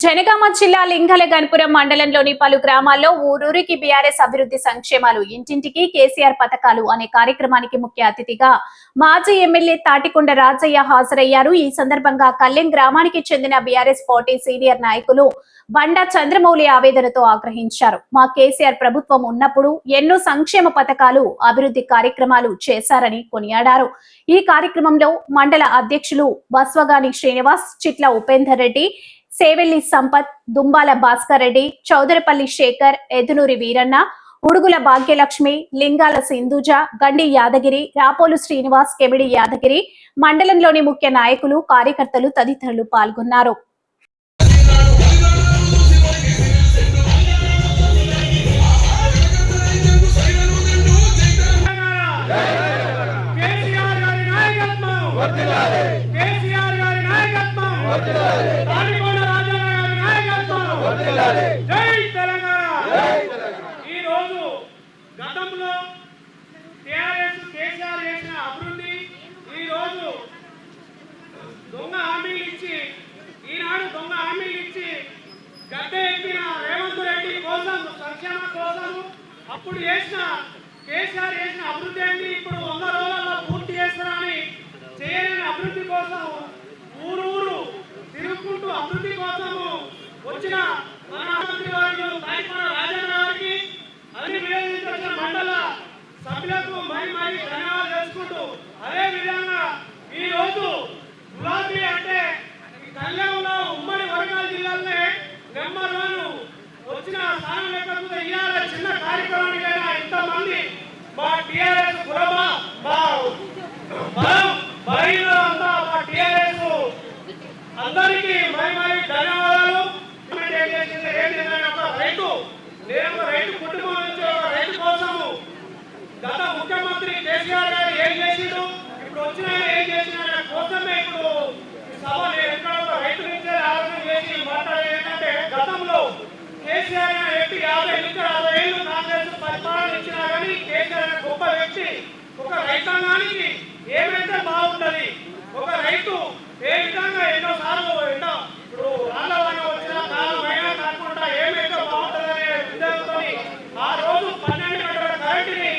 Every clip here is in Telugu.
జనగామ జిల్లా లింగల గణపురం మండలంలోని పలు గ్రామాల్లో ఊరూరికి బీఆర్ఎస్ అభివృద్ధి సంక్షేమాలు ఇంటింటికి కేసీఆర్ పథకాలు అనే కార్యక్రమానికి ముఖ్య అతిథిగా మాజీ ఎమ్మెల్యే తాటికొండ రాజయ్య హాజరయ్యారు. ఈ సందర్భంగా కల్లెం గ్రామానికి చెందిన బీఆర్ఎస్ పార్టీ సీనియర్ నాయకులు బండా చంద్రమౌళి ఆవేదనతో ఆగ్రహించారు. మా కేసీఆర్ ప్రభుత్వం ఉన్నప్పుడు ఎన్నో సంక్షేమ పథకాలు అభివృద్ధి కార్యక్రమాలు చేశారని కొనియాడారు. ఈ కార్యక్రమంలో మండల అధ్యక్షులు బస్వగాని శ్రీనివాస్ చిట్ల ఉపేందర్ రెడ్డి సేవెల్లి సంపత్ దుంబాల భాస్కర్ రెడ్డి చౌదరపల్లి శేఖర్ ఎదునూరి వీరన్న ఉడుగుల భాగ్యలక్ష్మి లింగాల సింధుజ గండి యాదగిరి రాపోలు శ్రీనివాస్ కెమిడి యాదగిరి మండలంలోని ముఖ్య నాయకులు కార్యకర్తలు తదితరులు పాల్గొన్నారు కేసీఆర్ జై తెలంగాణ. ఈ రోజు గతంలో టిఆర్ఎస్ కేసీఆర్ చేసిన అభివృద్ధి ఈ రోజు దొంగ హామీలు ఇచ్చి ఈనాడు దొంగ హామీలు ఇచ్చి గద్దె ఎక్కిన రేవంత్ రెడ్డి కోసం సంక్షేమ కోసం అప్పుడు చేసిన కేసీఆర్ చేసిన అభివృద్ధి ఏంటి? ఇప్పుడు వంద రోజుల్లో పూర్తి చేస్తారని చేయలేని అభివృద్ధి కోసం ఊరు ఊరు తిరుగుకుంటూ అభివృద్ధి కోసము వచ్చిన మన మంత్రి వర్యులు తాయికొండ రాజన్న గారికి అన్ని వినియోగించిన మండల సభ్యులకు మరి మరి ధన్యవాదాలు తెలుసుకుంటూ అదే విధంగా ఈ రోజు గులాబీ అంటే ఈ కళ్యాణంలో ఉమ్మడి వరంగల్ జిల్లాలోనే నెంబర్ వన్ వచ్చిన స్థానం లేకపోతే ఇవాళ చిన్న కార్యక్రమానికైనా ఇంతమంది మా టిఆర్ఎస్ కులమా మా బలం బలహీన అంతా మా టిఆర్ఎస్ అందరికీ మరి మరి ధన్యవాదాలు గవర్నమెంట్ ఏం చేసింది ఏం చేసిందని ఒక రైతు నేను ఒక రైతు కుటుంబం నుంచి ఒక రైతు కోసము గత ముఖ్యమంత్రి కేసీఆర్ గారు ఏం చేసిండు ఇప్పుడు వచ్చిన ఆయన ఏం చేసిన కోసమే ఇప్పుడు ఈ సభ నేను ఎక్కడ ఒక రైతు నుంచే ఆలోచన చేసి మాట్లాడేది ఏంటంటే గతంలో కేసీఆర్ అనే వ్యక్తి యాభై నుంచి అరవై ఏళ్ళు కాంగ్రెస్ పరిపాలన ఇచ్చినా కానీ కేసీఆర్ అనే గొప్ప వ్యక్తి ఒక రైతాంగానికి ఏమైతే బాగుంటది? ఒక రైతు ఏ విధంగా ఎన్నో సార్లు ఎన్నో ఇప్పుడు రాళ్ళవాన వచ్చిన కాలం అయినా కాకుండా ఏమైతే బాగుంటుందనే ఉద్దేశంతో ఆ రోజు పన్నెండు గంటల కరెంటుని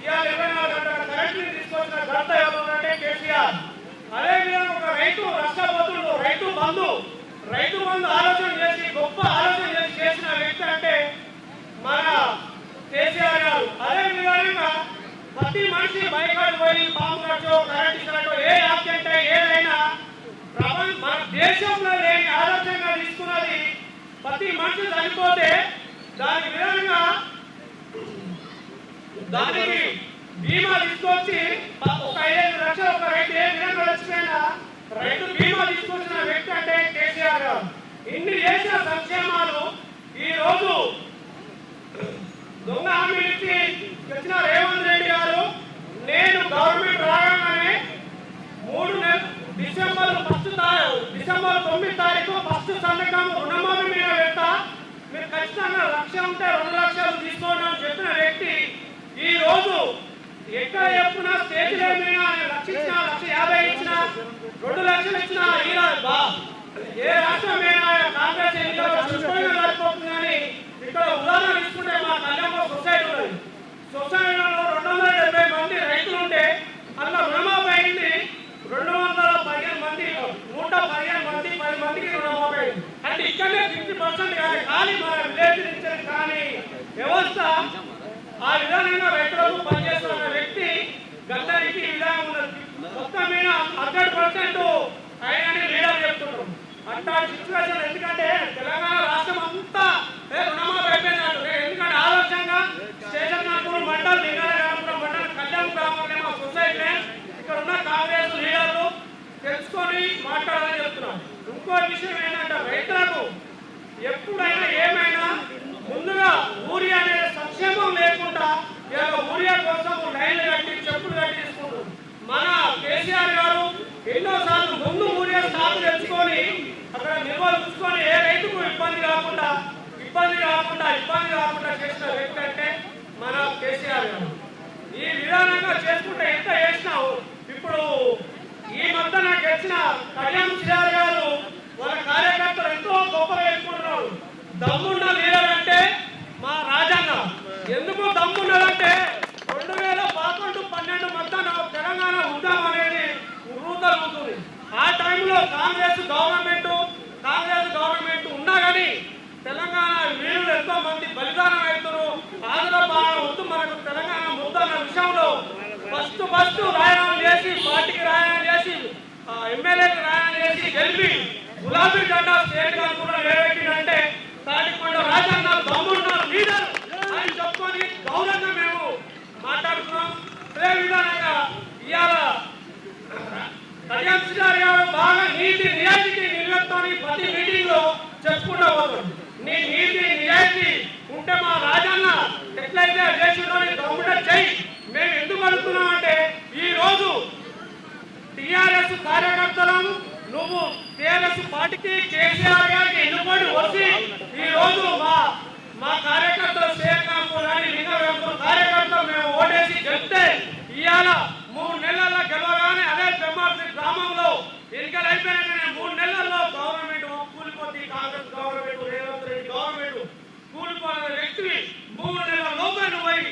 ఇవాళ ఇరవై నాలుగు గంటల కరెంటుని తీసుకొచ్చిన ఘనత ఎవరంటే కేసీఆర్ అదే విధంగా ఒక రైతు నష్టపోతుండు రైతు బంధు రైతు బంధు ఆలోచన చేసి గొప్ప ఆలోచన చేసి చేసిన వ్యక్తి అంటే మన కేసీఆర్ గారు అదే విధంగా ప్రతి మనిషి పోయి పాము కరెంట్ ఏ యాక్సిడెంట్ ఏదైనా ప్రపంచ మన దేశంలో లేని ఆలోచనగా తీసుకున్నది ప్రతి మనిషి చనిపోతే దాని విధంగా దానికి బీమా తీసుకొచ్చి ఒక ఐదు లక్షలు ఒక రైతు ఏ విధంగా వచ్చిపోయినా రైతు బీమా తీసుకొచ్చిన వ్యక్తి అంటే కేసీఆర్ గారు. ఇన్ని చేసిన సంక్షేమాలు ఈ రోజు దొంగ హామీలు ఇచ్చి వచ్చిన రేవంత్ రెడ్డి గారు నేను గవర్నమెంట్ రాగానే మూడు నెల డిసెంబర్ ఫస్ట్ డిసెంబర్ తొమ్మిది తారీఖు ఫస్ట్ సంతకం రుణమాఫీ మీద పెడతా. మీరు ఖచ్చితంగా లక్ష ఉంటే రెండు లక్షలు తీసుకోండి అని చెప్పిన వ్యక్తి ఈ రోజు ఎక్కడ చెప్పున స్టేజ్ ఏమైనా లక్ష ఇచ్చినా లక్ష యాభై ఇచ్చినా రెండు లక్షలు ఇచ్చినా ఈ రా- ఏ రాష్ట్రమైనా కాంగ్రెస్ ఎన్నికల్లో చూసుకొని ఇక్కడ ఉదాహరణ తీసుకుంటే మా కళ్యాణ సొసైటీ ఉన్నది. సొసైటీలో రెండు వందల డెబ్బై మంది రైతులు ఉంటే అందులో రుణమాఫీ అయింది రెండు వందల పదిహేను మంది నూట పదిహేను మంది పది మందికి రుణమాఫీ అయింది అంటే ఇక్కడనే ఫిఫ్టీ పర్సెంట్ కానీ కానీ మన విలేజ్ నుంచి కానీ వ్యవస్థ ఆ విధానంగా రైతులకు పనిచేస్తున్న వ్యక్తి గద్దరికి ఈ విధానం ఉన్నది మొత్తం మీద హండ్రెడ్ పర్సెంట్ ఆయనని లీడర్ చెప్తున్నారు అట్లాంటి సిచ్యువేషన్ ఎందుకంటే తెలంగాణ రాష్ట్రం అంతా ఏ రుణమాఫీ అయిపోయినట్టు ఎందుకంటే ఆలోచనగా స్టేషన్ కాకుండా మండల్ లింగాల గ్రామంలో మండల కళ్యాణ్ గ్రామంలో మా సొసైటీ ఇక్కడ ఉన్న కాంగ్రెస్ లీడర్లు తెలుసుకొని మాట్లాడాలని చెప్తున్నాం ఇంకో విషయం ఏంటంటే రైతులకు ఎప్పుడైనా ఏమైనా నిదానంగా చేసుకుంటే ఎంత చేసినావు? ఇప్పుడు ఈ మధ్య నాకు గెలిచిన కళ్యాణ్ చిరార్ గారు వాళ్ళ కార్యకర్తలు ఎంతో గొప్ప వేసుకుంటున్నారు దమ్ముండ లేదంటే మా రాజన్న. ఎందుకు దమ్మున్నదంటే రెండు వేల పదకొండు పన్నెండు మధ్య తెలంగాణ ఉందామనేది రూతలు ఆ టైంలో కాంగ్రెస్ గవర్నమెంట్ విషయంలో ఫస్ట్ ఫస్ట్ రాయణం చేసి పార్టీకి రాయణం చేసి ఎమ్మెల్యేకి రాయణం చేసి గెలిపి గులాబీ జెండా స్టేట్గా కూడా నిలబెట్టిందంటే తాటికొండ రాజన్న దమ్మున్న లీడర్ అని చెప్పుకొని గౌరవంగా మేము మాట్లాడుతున్నాం. అదే విధంగా ఇవాళ కళ్యాణ్ గారు బాగా నీతి నిజాయితీ నిలబెట్టుకొని ప్రతి మీటింగ్లో చెప్పుకుంటూ పోతాడు నీ నీతి నిజాయితీ ఉంటే మా రాజన్న ఎట్లయితే చేసిందో దమ్ముంటే చెయ్యి మేము ఎందుకు అడుగుతున్నాం అంటే ఈ రోజు టిఆర్ఎస్ కార్యకర్తలను నువ్వు టీఆర్ఎస్ పార్టీకి కేసీఆర్ గారికి ఎన్నుకొని వచ్చి ఈ రోజు మా మా కార్యకర్తలు శ్రీకాంత్ కానీ లింగవేంద్ర కార్యకర్తలు మేము ఓటేసి గెలిస్తే ఇవాళ మూడు నెలల్లో గెలవగానే అదే పెమ్మార్సి గ్రామంలో ఎన్నికలు అయిపోయినాకనే మూడు నెలల్లో గవర్నమెంట్ కూలిపోతే కాంగ్రెస్ గవర్నమెంట్ రేవంత్ రెడ్డి గవర్నమెంట్ కూలిపోయిన వ్యక్తిని మూడు నెలల లోపల నువ్వు పోయి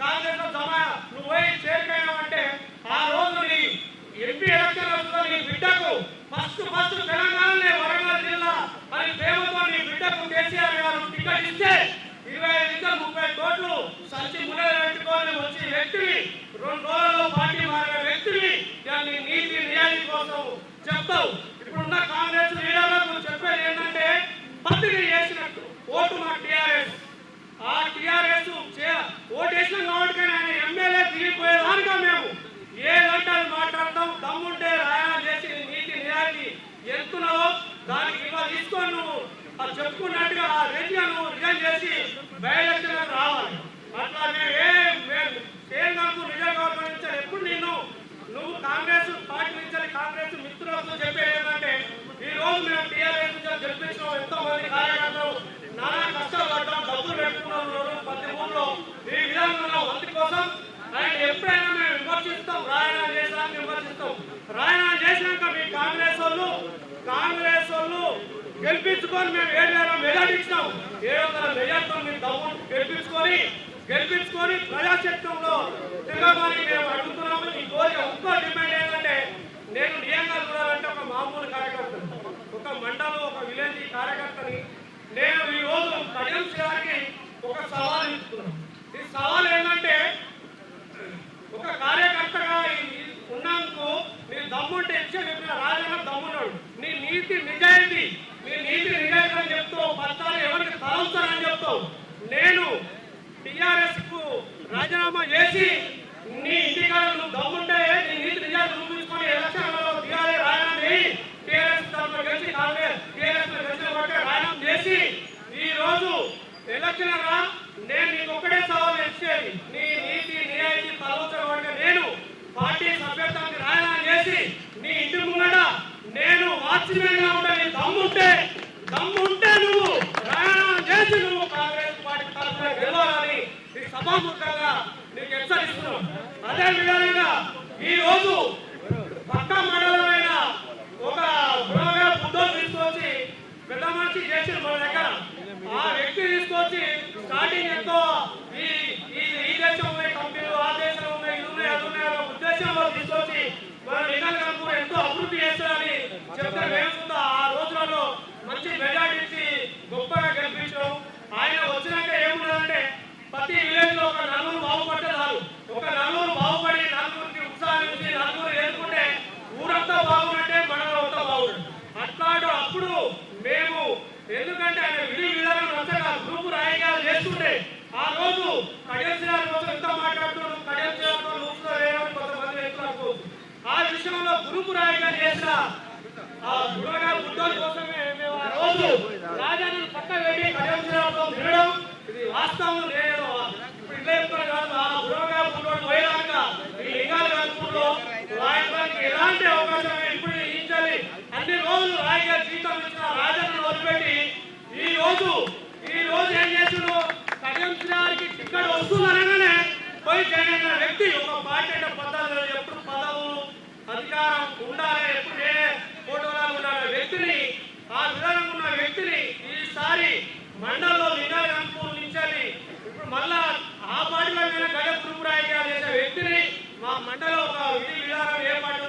కాంగ్రెస్లో జమ నువ్వు పోయి చేరిపోయినావంటే ఆ రోజు నీ ఎంపీ ఎలక్షన్ వస్తుందో నీ బిడ్డకు ఫస్ట్ ఫస్ట్ తెలంగాణనే వరంగల్ జిల్లా అని ప్రేమతో నీ బిడ్డకు కేసీఆర్ గారు టికెట్ ఇస్తే ఇరవై ఐదు నుంచి ముప్పై కోట్లు సంచి మునగ పెట్టుకొని వచ్చి వ్యక్తిని రెండు రోజుల్లో పార్టీ మారిన వ్యక్తిని దాన్ని నీతి నిజాయితీ కోసం చెప్తావు ఇప్పుడున్న కాంగ్రెస్ లీడర్లకు చెప్పేది ఏంటంటే పత్రిక చేసినట్టు ఓటు మా టీఆర్ఎస్ ఆ టిఆర్ఎస్ ఓటేసినాం కాబట్టి ఆయన ఎమ్మెల్యే తిరిగిపోయేదానిగా మేము ఏ అది మాట్లాడతాం దమ్ముంటే రాయణ చేసి నీతి నిజాయితీ ఎంతున్నావో దానికి ఇవాళ తీసుకొని నువ్వు అది చెప్పుకున్నట్టుగా ఆ రేంజ్గా నువ్వు రిజైన్ చేసి బయలుదేరి రావాలి. అట్లా మేము ఏ మేము సేమ్ నాకు రిజైన్ గవర్నమెంట్ ఎప్పుడు నేను నువ్వు కాంగ్రెస్ పార్టీ నుంచి కాంగ్రెస్ మిత్రులతో చెప్పేది ఏంటంటే ఈ రోజు మేము టీఆర్ఎస్ నుంచి గెలిపించిన ఎంతో మంది కార్యకర్తలు నానా కష్టాలు పడ్డాం డబ్బులు పెట్టుకున్నాం రోజు ప్రతి ఊళ్ళో ఈ విధంగా ఉన్నాం అందుకోసం ఆయన ఎప్పుడైనా మేము విమర్శిస్తాం రాయణం చేసామని విమర్శిస్తాం రాయణం చేసినాక మీ కాంగ్రెస్ వాళ్ళు కాంగ్రెస్ వాళ్ళు గెలిపించుకొని మేము ఏడు వేల మెజార్టీ ఇచ్చినాం. ఏడు వందల మెజార్టీతో మీరు దమ్ము గెలిపించుకొని గెలిపించుకొని ప్రజాక్షేత్రంలో తిరగమని మేము అడుగుతున్నాము. ఈ కోరిక ఇంకో డిమాండ్ ఏంటంటే నేను నియంగా చూడాలంటే ఒక మామూలు కార్యకర్త ఒక మండలం ఒక విలేజ్ కార్యకర్తని నేను ఈ రోజు ప్రజల గారికి ఒక సవాల్ ఇస్తున్నాను. ఈ సవాల్ ఏంటంటే ఒక కార్యకర్తగా ఈ- ఉన్నందుకు నీ దమ్ముంటే ఇచ్చే చెప్పిన రాజన్న దమ్మున్నాడు నీ నీతి నిజాయితీ నీ నీతి నిజాయితీ అని చెప్తావు పత్రాలు ఎవరికి తలంచారని చెప్తావు నేను టిఆర్ఎస్కు రాజీనామా చేసి నీ ఇంటికాడ నువ్వు దమ్ముంటే నీ నీతి నిజాయితీ చూపించుకొని ఎలక్షన్లలో టీఆర్ఎస్ రాజీనామా చేయి టీఆర్ఎస్ తరఫున గెలిచి కాంగ్రెస్ టీఆర్ఎస్ గెలిచిన ఒకటే రాజీనామా చేసి ఈ రోజు ఎలక్షన్ రా నేను నీకు ఒక్కడే సవాల్ ఇచ్చేది నీ నీతి నిజాయితీ తలవచ్చడం నేను పార్టీ సభ్యత్వానికి రాజీనామా చేసి నీ ఇంటి ముంగట నేను వాచ్మెన్గా ఉంటే నీ దమ్ముంటే దమ్ముంటే నువ్వు రాజీనామా చేసి నువ్వు కాంగ్రెస్ పార్టీ తరఫున గెలవాలని ఈ సభాముఖంగా నీకు హెచ్చరిస్తున్నాను అదే విధంగా ఈ రోజు పక్క మండలమైన ఒక గుణగా బుద్ధం తీసుకొచ్చి పెద్ద మనిషి చేసిన మన దగ్గర. ఆ వ్యక్తి తీసుకొచ్చి స్టార్టింగ్ ఎంతో ఈ ఈ ఈ దేశం ఉన్నాయి కంపెనీలు ఆ దేశం ఉన్నాయి ఇది ఉన్నాయి అది ఉన్నాయి అనే ఉద్దేశంలో తీసుకొచ్చి మన నిఘాలు ఎంతో అభివృద్ధి చేస్తారని చెప్తే మేము కూడా ఆ రోజులలో మంచి మెజార్టీ ఇచ్చి గొప్పగా గెలిపించడం ఆయన వచ్చినాక ఏమున్నదంటే ప్రతి విలేజ్లో ఒక నలుగురు బాగుపడితే చాలు ఒక నలుగురు బాగుపడి నలుగురికి ఉత్సాహం ఇచ్చి నలుగురు ఏరుకుంటే ఊరంతా బాగున్నట్టే మనలో అంతా బాగుంటుంది అట్లాంటి అప్పుడు మేము ఎందుకంటే ఆయన విధి విధానం నచ్చక గ్రూపు రాజకీయాలు చేస్తుంటే ఆ రోజు కడియల్ కోసం ఎంత మాట్లాడుతున్నాడు కడియల్ లూపులో వేయమని కొంతమంది వ్యక్తులు అనుకోవచ్చు ఆ విషయంలో గ్రూపు రాజకీయాలు చేసిన ఆ గురువుగా బుద్ధుల కోసమే మేము ఆ రోజు రాజాన్ని పక్క పెట్టి కడియంతో వినడం ఇది వాస్తవం లేదు. ఇప్పుడు ఇల్లే చెప్తున్నా కాదు ఆ గురువుగా బుద్ధుడు పోయేదాకా ఈ లింగాల కలుపులో రాయడానికి ఎలాంటి అవకాశం ఇప్పుడు ఇచ్చాలి అన్ని రోజులు రాయిగా జీతం ఇచ్చిన రాజాన్ని వదిలిపెట్టి ఈ రోజు ఈ రోజు ఏం చేసిండు సగం శ్రీవారికి టికెట్ వస్తుందనగానే పోయి జాయిన్ అయిన వ్యక్తి ఒక పార్టీ అంటే పదాలు ఎప్పుడు పదవులు అధికారం ఉండాలి ఎప్పుడు ఏ ఫోటోలా ఉన్న వ్యక్తిని ఆ విధానం ఉన్న వ్యక్తిని ఈసారి మండలంలో మళ్ళా ఆ పార్టీలో గడ పురుపురాయిగా చేసిన వ్యక్తిని మా మండలం ఒక విధి విధానం ఏర్పాటు